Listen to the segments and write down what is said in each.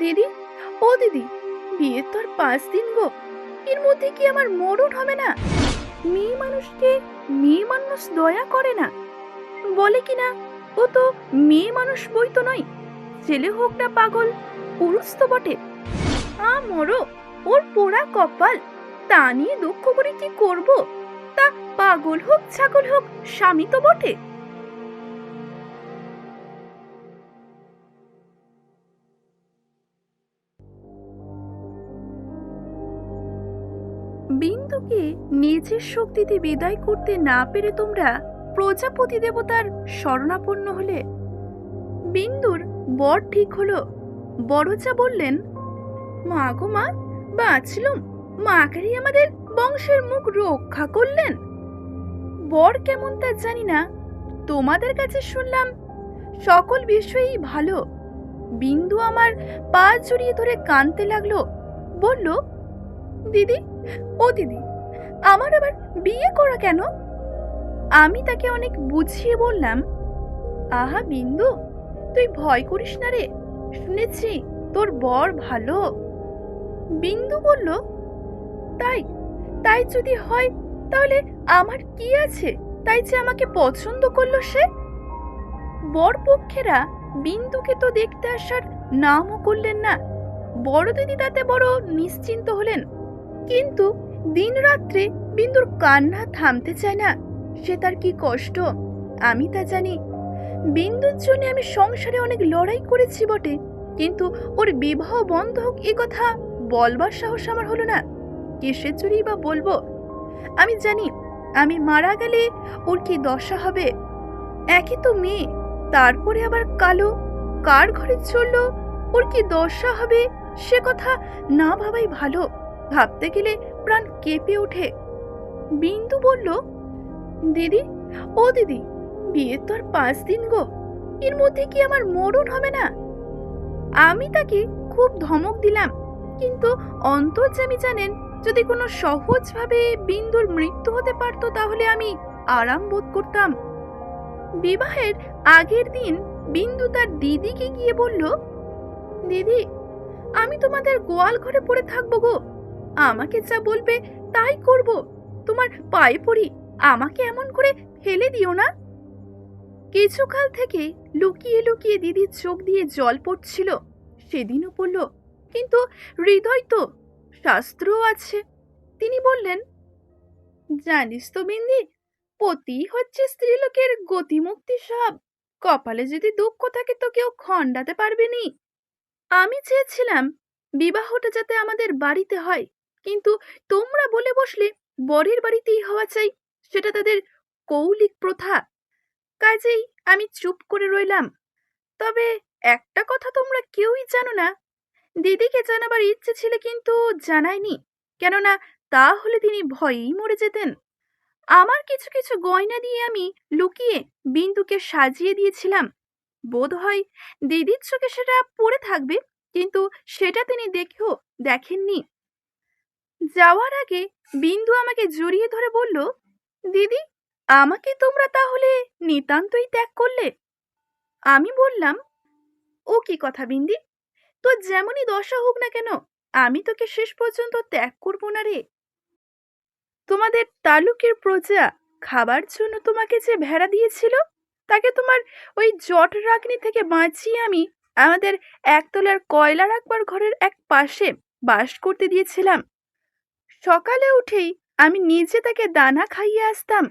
দিদি, ও দিদি, বিয়ের তো আর পাঁচ দিন গো। এর মধ্যে কি আমার মরণ হবে না? মেয়ে মানুষকে মেয়ে মানুষ দয়া করে না? বলে কি না, ও তো মেয়ে মানুষ বই তো নয়, ছেলে হোক না পাগল, পুরুষ তো বটে। আ মরো, ওর পোড়া কপাল, তা নিয়ে দুঃখ করে কি করব? তা পাগল হোক ছাগল হোক, স্বামী তো বটে। বিন্দুকে নিজের শক্তিতে বিদায় করতে না পেরে তোমরা প্রজাপতি দেবতার শরণাপন্ন হলে? বিন্দুর বর ঠিক হলো। বড়চা বললেন, মা গো মা, বাঁচলুম। মাকারি আমাদের বংশের মুখ রক্ষা করলেন? বর কেমন তা জানি না। তোমাদের কাছে শুনলাম, সকল বিষয়েই ভালো। বিন্দু আমার পা জড়িয়ে ধরে কানতে লাগল। বলল, দিদি ও দিদি, আমার আবার বিয়ে করা কেন? আমি তাকে অনেক বুঝিয়ে বললাম। আহা বিন্দু, তুই ভয় করিস না রে। শুনেছি তোর বর ভালো। বিন্দু বলল, তাই তাই যদি হয় তাহলে আমার কি আছে? তাই যে আমাকে পছন্দ করল সে? বর পক্ষেরা বিন্দুকে তো দেখতে আসার নামও করলেন না। বড় দিদি তাতে বড় নিশ্চিন্ত হলেন। কিন্তু দিন রাত্রে বিন্দুর কান্না থামতে চায় না। সে তার কি কষ্ট? আমি তা জানি। বিন্দুর জন্য আমি সংসারে অনেক লড়াই করেছি বটে, কিন্তু ওর বিবাহ বন্ধ হোক এ কথা বলবার সাহস আমার হলো না। কিসের জন্যই বা বলব? আমি জানি, আমি মারা গেলে ওর কি দশা হবে? একই তো মেয়ে, তারপরে আবার কালো, কার ঘরে চলল? ওর কি দশা হবে? সে কথা না ভাবাই ভালো। ভাবতে গেলে প্রাণ কেঁপে ওঠে। বিন্দু বলল, দিদি, ও দিদি, বিয়ের তো আর পাঁচ দিন গো। এর মধ্যে কি আমার মরণ হবে না? আমি তাকে খুব ধমক দিলাম, কিন্তু অন্তর্যামী জানেন, যদি কোনো সহজভাবে বিন্দুর মৃত্যু হতে পারতো তাহলে আমি আরাম বোধ করতাম। বিবাহের আগের দিন বিন্দু তার দিদিকে গিয়ে বলল, দিদি, আমি তোমাদের গোয়াল ঘরে পড়ে থাকব গো। আমাকে যা বলবে তাই করব। তোমার পায়ে পড়ি, আমাকে এমন করে ফেলে দিও না। কিছুকাল থেকে লুকিয়ে লুকিয়ে দিদির চোখ দিয়ে জল পড়ছিল। সেদিনও পড়ল, কিন্তু হৃদয় তো, শাস্ত্রও আছে। তিনি বললেন, জানিস তো বিন্দি, পতি হচ্ছে স্ত্রীলোকের গতিমুক্তি সব। কপালে যদি দুঃখ থাকে তো কেউ খণ্ডাতে পারবে নি। আমি চেয়েছিলাম বিবাহটা যাতে আমাদের বাড়িতে হয়। কিন্তু তোমরা বলে বসলে বরের বাড়িতেই হওয়া চাই, সেটা তাদের কৌলিক প্রথা। কাজেই আমি চুপ করে রইলাম। তবে একটা কথা তোমরা কেউই জানো না, দিদিকে জানাবার ইচ্ছে ছিল কিন্তু জানায়নি, কেননা তাহলে তিনি ভয়েই মরে যেতেন। আমার কিছু কিছু গয়না দিয়ে আমি লুকিয়ে বিন্দুকে সাজিয়ে দিয়েছিলাম। বোধ হয় দিদির চোখে সেটা পড়ে থাকবে, কিন্তু সেটা তিনি দেখেও দেখেননি। যাওয়ার আগে বিন্দু আমাকে জড়িয়ে ধরে বলল, দিদি, আমাকে তোমরা তাহলে নিতান্তই ত্যাগ করলে? আমি বললাম, ও কি কথা বিন্দি? তো যেমনই দশা হোক না কেন, আমি তোকে শেষ পর্যন্ত ত্যাগ করব না রে। তোমাদের তালুকের প্রজা খাবার জন্য তোমাকে যে ভেড়া দিয়েছিল, তাকে তোমার ওই জট রাগনি থেকে বাঁচিয়ে আমি আমাদের একতলার কয়লা রাখবার ঘরের এক পাশে বাস করতে দিয়েছিলাম। সকালে উঠেই আমি নিজে তাকে দানা খাইয়ে আসতাম।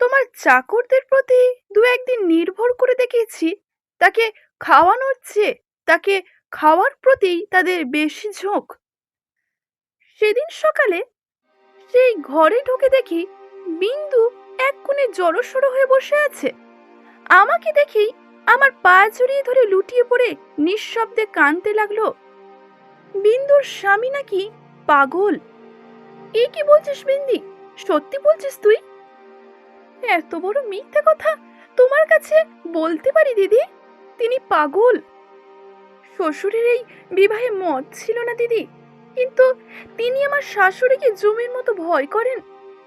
তোমার চাকরদের প্রতি দু একদিন নির্ভর করে দেখেছি, তাকে খাওয়ানোর চেয়ে তাকে খাওয়ার প্রতি তাদের বেশি ঝোঁক। সেদিন সকালে সেই ঘরে ঢুকে দেখি বিন্দু এক কোণে জড়সড়ো হয়ে বসে আছে। আমাকে দেখেই আমার পা জড়িয়ে ধরে লুটিয়ে পড়ে নিঃশব্দে কানতে লাগল, বিন্দুর স্বামী নাকি পাগল? এ কি বলছিস বিন্দি? সত্যি বলছিস তুই? এত বড় মিথ্যে কথা তোমার কাছে বলতে পারি দিদি? তিনি পাগল। শ্বশুরের এই বিবাহে মত ছিল না দিদি। কিন্তু তিনি আমার শাশুড়িকে জমির মতো ভয় করেন।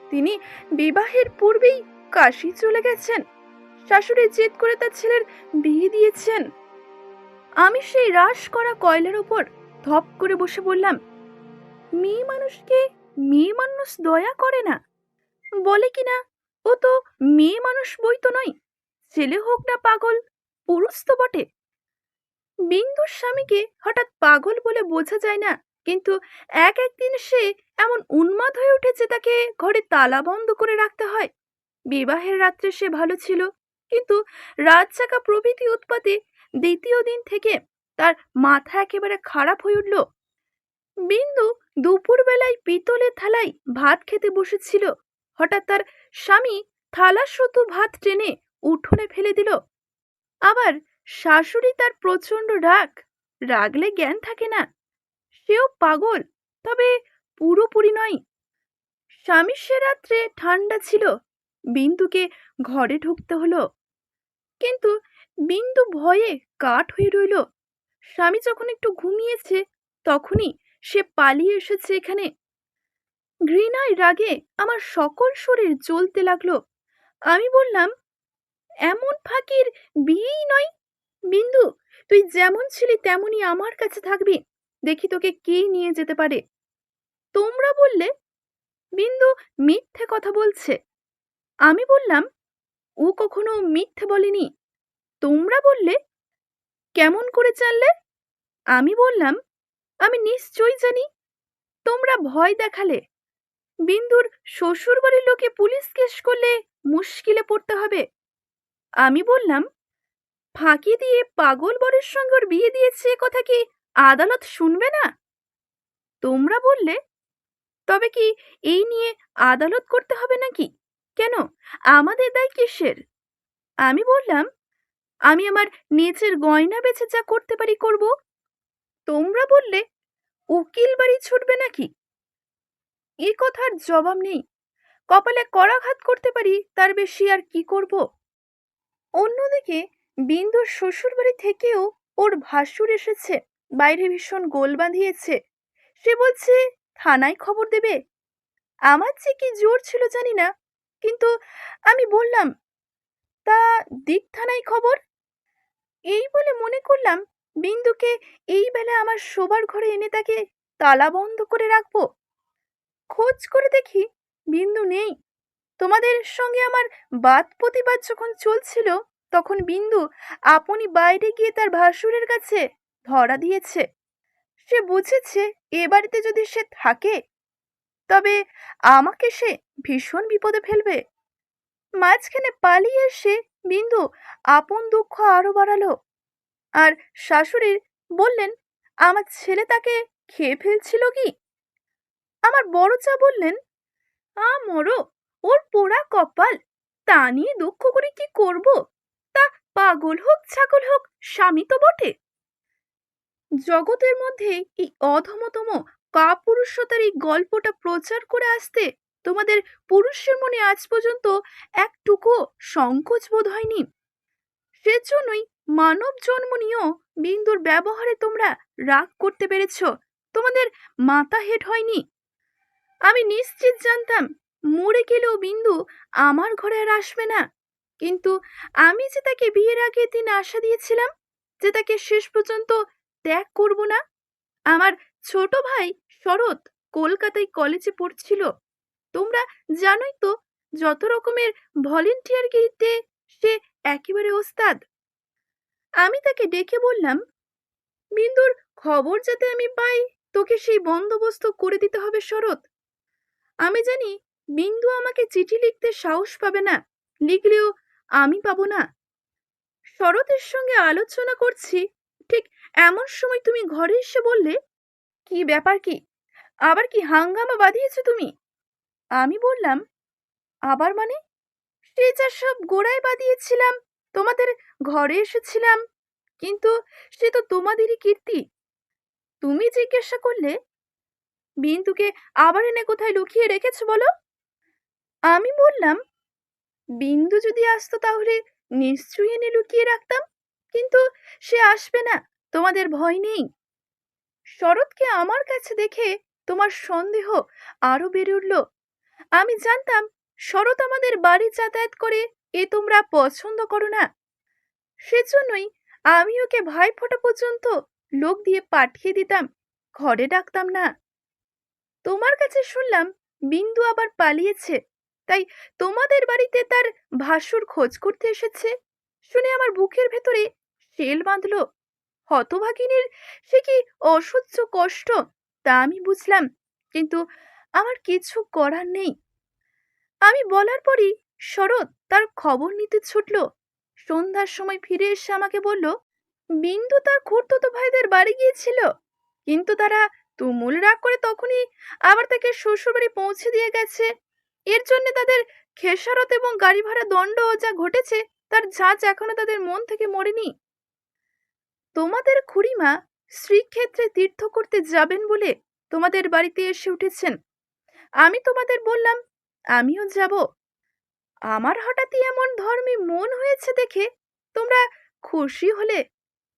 তিনি বিবাহের পূর্বেই কাশি চলে গেছেন। শাশুড়ি জেদ করে তার ছেলের বিয়ে দিয়েছেন। আমি সেই রাস করা কয়লার ওপর ধপ করে বসে বললাম, মেয়ে মানুষকে মেয়ে মানুষ দয়া করে না। বলে কি না? ও তো মেয়ে মানুষ বই তো নয়, ছেলে হোক না পাগল, পুরুষ তো বটে। বিন্দুর স্বামীকে হঠাৎ পাগল বলে বোঝা যায় না, কিন্তু এক একদিন সে এমন উন্মাদ হয়ে উঠেছে তাকে ঘরে তালা বন্ধ করে রাখতে হয়। বিবাহের রাত্রে সে ভালো ছিল, কিন্তু রাত চাকা প্রভৃতি উৎপাতে দ্বিতীয় দিন থেকে তার মাথা একেবারে খারাপ হয়ে উঠল। বিন্দু দুপুরবেলায় পিতলের থালায় ভাত খেতে বসেছিল। হঠাৎ তার স্বামী থালা শুধু ভাত টেনে উঠোনে ফেলে দিল। আবার শাশুড়ি তার প্রচণ্ড রাগ, রাগলে জ্ঞান থাকে না। সেও পাগল, তবে পুরোপুরি নয়। স্বামী সে রাত্রে ঠান্ডা ছিল, বিন্দুকে ঘরে ঢুকতে হলো। কিন্তু বিন্দু ভয়ে কাঠ হয়ে রইল। স্বামী যখন একটু ঘুমিয়েছে, তখনই সে পালিয়ে এসেছে এখানে। ঘৃণায় রাগে আমার সকল শরীর জ্বলতে লাগল। আমি বললাম, এমন ফাঁকির বিয়েই নয়। বিন্দু, তুই যেমন ছিলি তেমনই আমার কাছে থাকবি। দেখি তোকে কে নিয়ে যেতে পারে? তোমরা বললে? বিন্দু মিথ্যে কথা বলছে। আমি বললাম, ও কখনো মিথ্যে বলেনি। তোমরা বললে? কেমন করে জানলে? আমি বললাম আমি নিশ্চয়ই জানি। তোমরা ভয় দেখালে। বিন্দুর শ্বশুর বাড়ির লোকে পুলিশ কেস করলে মুশকিলে পড়তে হবে। আমি বললাম, ফাঁকি দিয়ে পাগল বরের সঙ্গে ওর বিয়ে দিয়েছে কথা কি আদালত শুনবে না? তোমরা বললে, তবে কি এই নিয়ে আদালত করতে হবে নাকি? কেন? আমাদের দায় কিসের? আমি বললাম, আমি আমার নিজের গয়না বেছে যা করতে পারি করব। তোমরা বললে, উকিল বাড়ি ছুটবে নাকি? এ কথার জবাব নেই। কপালে করাঘাত করতে পারি, তার বেশি আর কি করব? অন্যদিকে, বিন্দুর শ্বশুরবাড়ি থেকেও ওর ভাসুর এসেছে, বাইরে ভীষণ গোল বাঁধিয়েছে। সে বলছে, থানায় খবর দেবে? আমার যে কি জোর ছিল জানি না, কিন্তু আমি বললাম, তা দিক থানায় খবর? এই বলে মনে করলাম বিন্দুকে এই বেলা আমার শোবার ঘরে এনে তাকে তালা বন্ধ করে রাখব? খোঁজ করে দেখি বিন্দু নেই। তোমাদের সঙ্গে আমার বাদ প্রতিবাদ যখন চলছিল, তখন বিন্দু আপনি বাইরে গিয়ে তার ভাসুরের কাছে ধরা দিয়েছে। সে বুঝেছে এ বাড়িতে যদি সে থাকে, তবে আমাকে সে ভীষণ বিপদে ফেলবে। মাঝখানে পালিয়ে এসে বিন্দু আপন দুঃখ আরও বাড়ালো। আর শাশুড়ির বললেন, আমার ছেলে তাকে খেয়ে ফেলছিল কি? আমার বড় চা বললেন আ মরো ওর পোড়া কপাল, তা নিয়ে দুঃখ করে কি করব? তা পাগল হোক, ছাগল হোক, স্বামী তো বটে। জগতের মধ্যে এই অধমতম কাপুরুষতার এই গল্পটা প্রচার করে আসতে তোমাদের পুরুষের মনে আজ পর্যন্ত একটুকু সংকোচ বোধ হয়নি। সেজন্যই মানব জন্ম নিয়েও বিন্দুর ব্যবহারে তোমরা রাগ করতে পেরেছ। তোমাদের মাথা হেট হয়নি। আমি নিশ্চিত জানতাম, মরে গেলেও বিন্দু আমার ঘরে আর আসবে না। কিন্তু আমি যে তাকে বিয়ের আগে দিন আশা দিয়েছিলাম, যে তাকে শেষ পর্যন্ত ত্যাগ করব না, আমার ছোট ভাই শরৎ কলকাতায় কলেজে পড়ছিল। তোমরা জানোই তো, যত রকমের ভলেন্টিয়ার গিরিতে সে একেবারে ওস্তাদ। আমি তাকে ডেকে বললাম, বিন্দুর খবর যাতে আমি পাই, তোকে সেই বন্দোবস্ত করে দিতে হবে শরৎ। আমি জানি বিন্দু আমাকে চিঠি লিখতে সাহস পাবে না, লিখলেও আমি পাবো না। শরতের সঙ্গে আলোচনা করছি, ঠিক এমন সময় তুমি ঘরে এসে বললে, কি ব্যাপার কি? আবার কি হাঙ্গামা বাঁধিয়েছো তুমি? আমি বললাম, আবার মানে? সে যা সব গোড়ায় বাঁধিয়েছিলাম, তোমাদের ঘরে এসেছিলাম। কিন্তু সে তো তোমাদেরই কীর্তি। তুমি জিজ্ঞাসা করলে, বিন্দুকে আবার এনে কোথায় লুকিয়ে রেখেছ বলো? আমি বললাম, বিন্দু যদি আসতো তাহলে নিশ্চয়ই এনে লুকিয়ে রাখতাম, কিন্তু সে আসবে না, তোমাদের ভয় নেই। শরৎকে আমার কাছে দেখে তোমার সন্দেহ আরও বেড়ে উঠল। আমি জানতাম, শরৎ আমাদের বাড়ি যাতায়াত করে এ তোমরা পছন্দ করো না। সেজন্যই আমি ওকে ভাই ফোটা পর্যন্ত লোক দিয়ে পাঠিয়ে দিতাম, ঘরে ডাকতাম না। তোমার কাছে শুনলাম বিন্দু আবার পালিয়েছে, তাই তোমাদের বাড়িতে তার ভাসুর খোঁজ করতে এসেছে। শুনে আমার বুকের ভেতরে শেল বাঁধলো। হতভাগিনীর সে কি অসহ্য কষ্ট, তা আমি বুঝলাম, কিন্তু আমার কিছু করার নেই। আমি বলার পরই শরৎ তার খবর নিতে ছুটল। সন্ধ্যার সময় ফিরে এসে আমাকে বলল, বিন্দু তার খুড়তুতো ভাইদের বাড়ি গিয়েছিল। কিন্তু তারা তুমুল রাগ করে তখনই আবার তাকে শ্বশুরবাড়ি পৌঁছে দিয়ে গেছে। এর জন্য তাদের খেসারত এবং গাড়ি ভাড়া দণ্ড যা ঘটেছে, তার ঝাঁচ এখনও তাদের মন থেকে মরেনি। তোমাদের খুড়িমা শ্রীক্ষেত্রে তীর্থ করতে যাবেন বলে তোমাদের বাড়িতে এসে উঠেছেন। আমি তোমাদের বললাম, আমিও যাব। আমার হঠাৎই এমন ধর্মে মন হয়েছে দেখে তোমরা খুশি হলে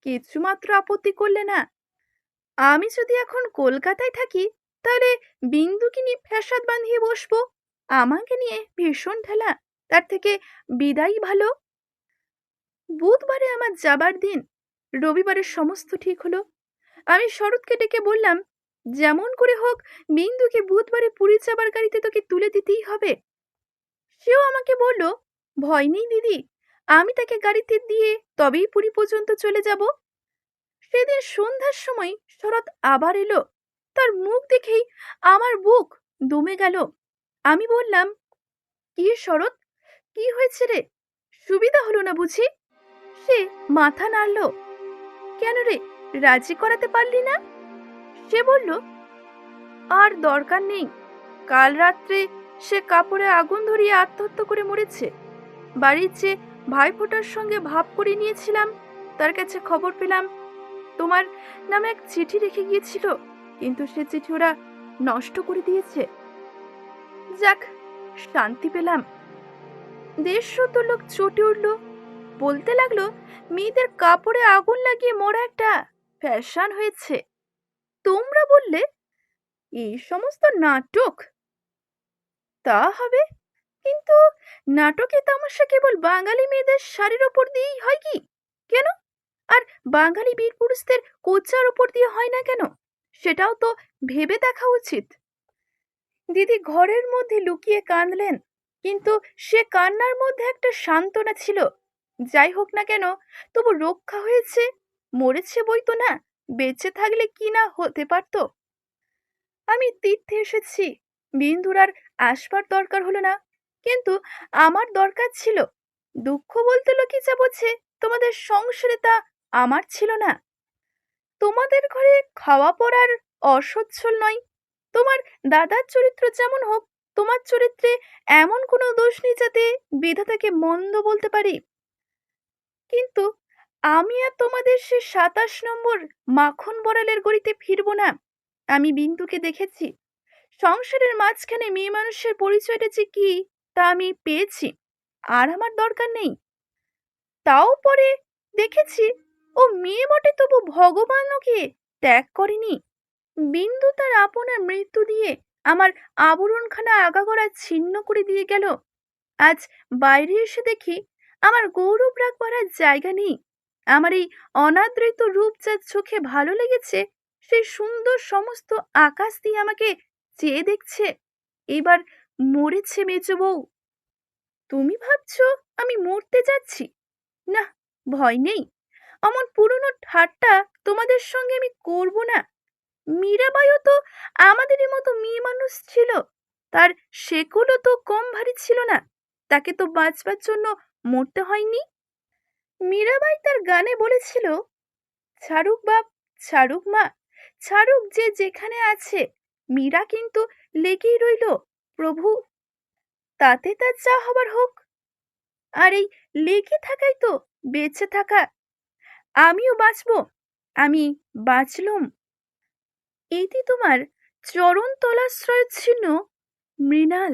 কিছুমাত্র আপত্তি করলে না। আমি যদি এখন কলকাতায় থাকি, তাহলে বিন্দুকে নিয়ে ফ্যাসাদ বাঁধিয়ে বসবো। আমাকে নিয়ে ভীষণ ঠেলা তার থেকে বিদায় ভালো। বুধবারে আমার যাবার দিন রবিবারে সমস্ত ঠিক হলো। আমি শরৎকে ডেকে বললাম, যেমন করে হোক, বিন্দুকে বুধবারে পুরী যাবার গাড়িতে তোকে তুলে দিতেই হবে। সেও আমাকে বলল, ভয় নেই দিদি, আমি তাকে গাড়িতে দিয়ে তবেই পুরী পর্যন্ত চলে যাব। সেদিন সন্ধ্যার সময় শরৎ আবার এলো, তার মুখ দেখেই আমার বুক দমে গেল। আমি বললাম, কি শরৎ, কি হয়েছে রে? সুবিধা হলো না বুঝি? সে মাথা নাড়ল, কেন রে, রাজি করাতে পারলি না? সে বলল, আর দরকার নেই, কাল রাত্রে সে কাপড়ে আগুন ধরিয়ে আত্মহত্যা করে মরেছে। বাড়ির যে ভাইফোঁটার সঙ্গে ভাব করে নিয়েছিলাম, তার কাছে খবর পেলাম, তোমার নামে এক চিঠি রেখে গিয়েছিল, কিন্তু সে চিঠি ওরা নষ্ট করে দিয়েছে। যাক, শান্তি পেলাম। দেড়শত লোক চটে উঠল। বলতে লাগল, মেয়েদের কাপড়ে আগুন লাগিয়ে মরা একটা ফ্যাশন হয়েছে। তোমরা বললে, এই সমস্ত নাটক তা হবে? কিন্তু নাটকে তামাশা কেবল বাঙালি মেয়েদের শাড়ির ওপর দিয়েই হয় কি? কেন? আর বাঙালি বীর পুরুষদের কোচার ওপর দিয়ে হয় না কেন? সেটাও তো ভেবে দেখা উচিত। দিদি ঘরের মধ্যে লুকিয়ে কাঁদলেন, কিন্তু সে কান্নার মধ্যে একটা সান্ত্বনা ছিল। যাই হোক না কেন, তবু রক্ষা হয়েছে, মরেছে বই তো না, বেঁচে থাকলে কি না হতে পারত? আমি তীর্থে এসেছি বিন্দুর আর আসবার দরকার হলো না। কিন্তু আমার দরকার ছিল। দুঃখ বলতে লোকে যা বোঝে, তোমাদের সংসারে তা আমার ছিল না। তোমাদের ঘরে খাওয়া পড়ার অসচ্ছল নয়। তোমার দাদার চরিত্র যেমন হোক, তোমার চরিত্রে এমন কোনো দোষ নেই যাতে বিধাতাকে মন্দ বলতে পারি। কিন্তু আমি আর তোমাদের সে সাতাশ নম্বর মাখন বড়ালের গড়িতে ফিরবো না। আমি বিন্দুকে দেখেছি। সংসারের মাঝখানে মেয়ে মানুষের পরিচয়টা যে কি, তা আমি পেয়েছি। আর আমার দরকার নেই। তাও পরে দেখেছি, ও মেয়ে বটে তবু ভগবান ওকে ত্যাগ করেনি। বিন্দু তার আপনার মৃত্যু দিয়ে আমার আবরণখানা আগাগোড়া ছিন্ন করে দিয়ে গেল। আজ বাইরে এসে দেখি আমার গৌরব রাখবার আর জায়গা নেই। আমার এই অনাদৃত রূপ যার চোখে ভালো লেগেছে, সেই সুন্দর সমস্ত আকাশ দিয়ে আমাকে চেয়ে দেখছে এবার মরেছে মেজ বউ। তুমি ভাবছ আমি মরতে যাচ্ছি? না, ভয় নেই। অমন পুরনো ঠাট্টা তোমাদের সঙ্গে আমি করব না। মীরাবাইও তো আমাদেরই মতো মেয়ে মানুষ ছিল। তার সেগুলো তো কম ভারী ছিল না। তাকে তো বাঁচবার জন্য মরতে হয়নি। মীরাবাই তার গানে বলেছিল, ছাড়ুক বাপ, ছাড়ুক মা, ছাড়ুক যে যেখানে আছে। মীরা কিন্তু লেগেই রইল, প্রভু, তাতে তার যা হবার হোক। আর এই লেগে থাকাই তো বেঁচে থাকা। আমিও বাঁচব, আমি বাঁচলুম। এটি তোমার চরণ তলাশ্রয় ছিল মৃণাল।